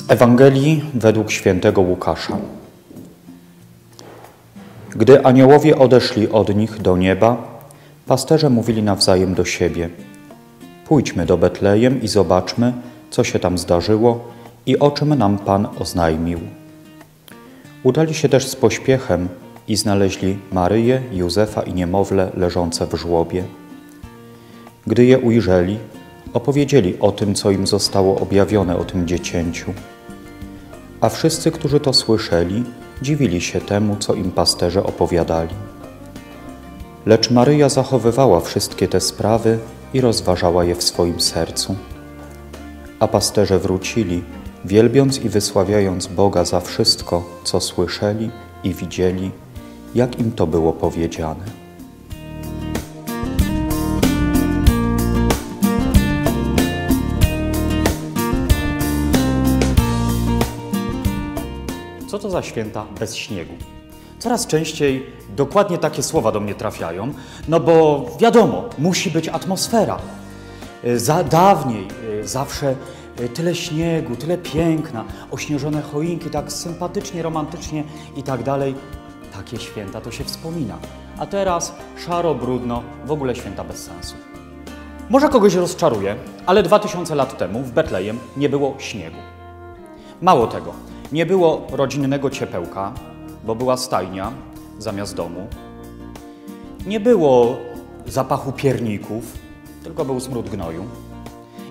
Z Ewangelii według świętego Łukasza. Gdy aniołowie odeszli od nich do nieba, pasterze mówili nawzajem do siebie: Pójdźmy do Betlejem i zobaczmy, co się tam zdarzyło i o czym nam Pan oznajmił. Udali się też z pośpiechem i znaleźli Maryję, Józefa i niemowlę leżące w żłobie. Gdy je ujrzeli, opowiedzieli o tym, co im zostało objawione o tym dziecięciu. A wszyscy, którzy to słyszeli, dziwili się temu, co im pasterze opowiadali. Lecz Maryja zachowywała wszystkie te sprawy i rozważała je w swoim sercu. A pasterze wrócili, wielbiąc i wysławiając Boga za wszystko, co słyszeli i widzieli, jak im to było powiedziane. Co to za święta bez śniegu? Coraz częściej dokładnie takie słowa do mnie trafiają, no bo wiadomo, musi być atmosfera. Za dawniej y, zawsze y, tyle śniegu, tyle piękna, ośnieżone choinki, tak sympatycznie, romantycznie i tak dalej. Takie święta to się wspomina. A teraz szaro, brudno, w ogóle święta bez sensu. Może kogoś rozczaruje, ale 2000 lat temu w Betlejem nie było śniegu. Mało tego, nie było rodzinnego ciepełka, bo była stajnia zamiast domu. Nie było zapachu pierników, tylko był smród gnoju.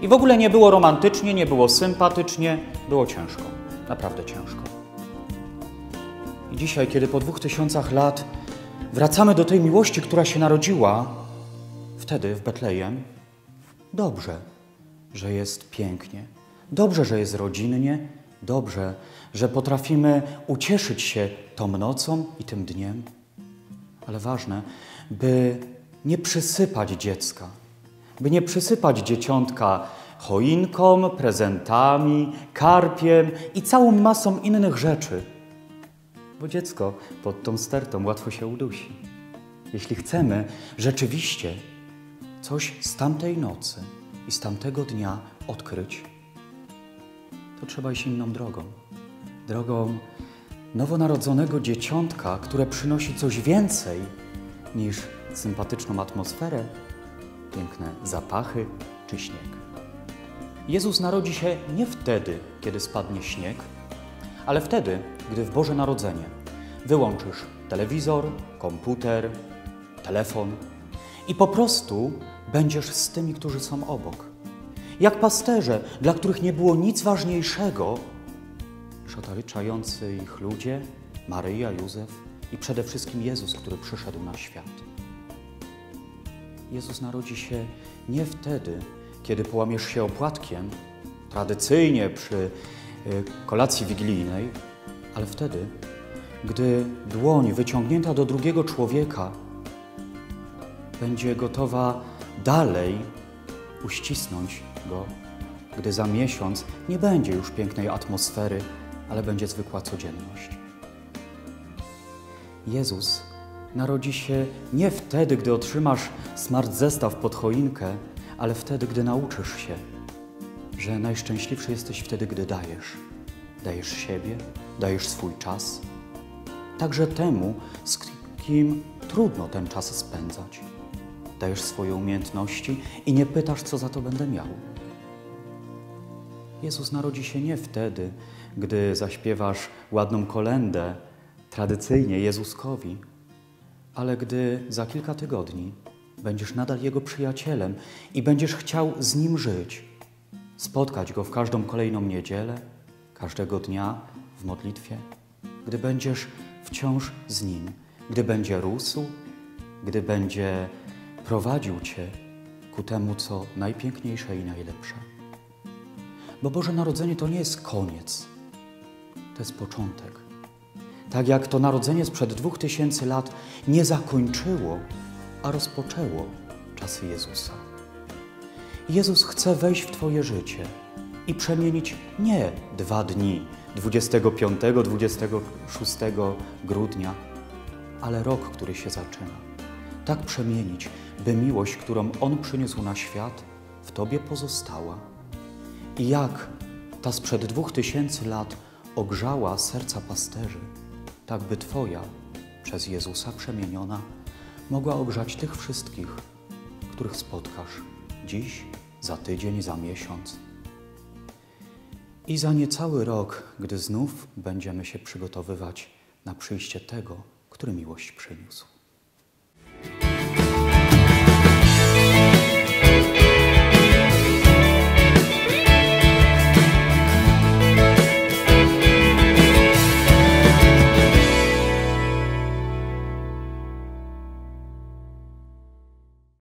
I w ogóle nie było romantycznie, nie było sympatycznie, było ciężko, naprawdę ciężko. I dzisiaj, kiedy po dwóch tysiącach lat wracamy do tej miłości, która się narodziła wtedy w Betlejem, dobrze, że jest pięknie, dobrze, że jest rodzinnie, dobrze, że potrafimy ucieszyć się tą nocą i tym dniem, ale ważne, by nie przysypać dziecka, by nie przysypać dzieciątka choinką, prezentami, karpiem i całą masą innych rzeczy, bo dziecko pod tą stertą łatwo się udusi. Jeśli chcemy rzeczywiście coś z tamtej nocy i z tamtego dnia odkryć, to trzeba iść inną drogą. Drogą nowonarodzonego dzieciątka, które przynosi coś więcej niż sympatyczną atmosferę, piękne zapachy czy śnieg. Jezus narodzi się nie wtedy, kiedy spadnie śnieg, ale wtedy, gdy w Boże Narodzenie wyłączysz telewizor, komputer, telefon i po prostu będziesz z tymi, którzy są obok. Jak pasterze, dla których nie było nic ważniejszego niż ich ludzie, Maryja, Józef i przede wszystkim Jezus, który przyszedł na świat. Jezus narodzi się nie wtedy, kiedy połamiesz się opłatkiem, tradycyjnie przy y, kolacji wigilijnej, ale wtedy, gdy dłoń wyciągnięta do drugiego człowieka będzie gotowa dalej uścisnąć go, gdy za miesiąc nie będzie już pięknej atmosfery, ale będzie zwykła codzienność. Jezus narodzi się nie wtedy, gdy otrzymasz smart zestaw pod choinkę, ale wtedy, gdy nauczysz się, że najszczęśliwszy jesteś wtedy, gdy dajesz. Dajesz siebie, dajesz swój czas, także temu, z kim trudno ten czas spędzać. Dajesz swoje umiejętności i nie pytasz, co za to będę miał. Jezus narodzi się nie wtedy, gdy zaśpiewasz ładną kolendę tradycyjnie Jezuskowi, ale gdy za kilka tygodni będziesz nadal Jego przyjacielem i będziesz chciał z Nim żyć, spotkać Go w każdą kolejną niedzielę, każdego dnia w modlitwie, gdy będziesz wciąż z Nim, gdy będzie rósł, gdy będzie prowadził Cię ku temu, co najpiękniejsze i najlepsze. Bo Boże Narodzenie to nie jest koniec, to jest początek. Tak jak to narodzenie sprzed dwóch tysięcy lat nie zakończyło, a rozpoczęło czasy Jezusa. Jezus chce wejść w Twoje życie i przemienić nie dwa dni, 25-26 grudnia, ale rok, który się zaczyna. Tak przemienić, by miłość, którą On przyniósł na świat, w Tobie pozostała. I jak ta sprzed dwóch tysięcy lat ogrzała serca pasterzy, tak by Twoja, przez Jezusa przemieniona, mogła ogrzać tych wszystkich, których spotkasz dziś, za tydzień, za miesiąc. I za niecały rok, gdy znów będziemy się przygotowywać na przyjście tego, który miłość przyniósł.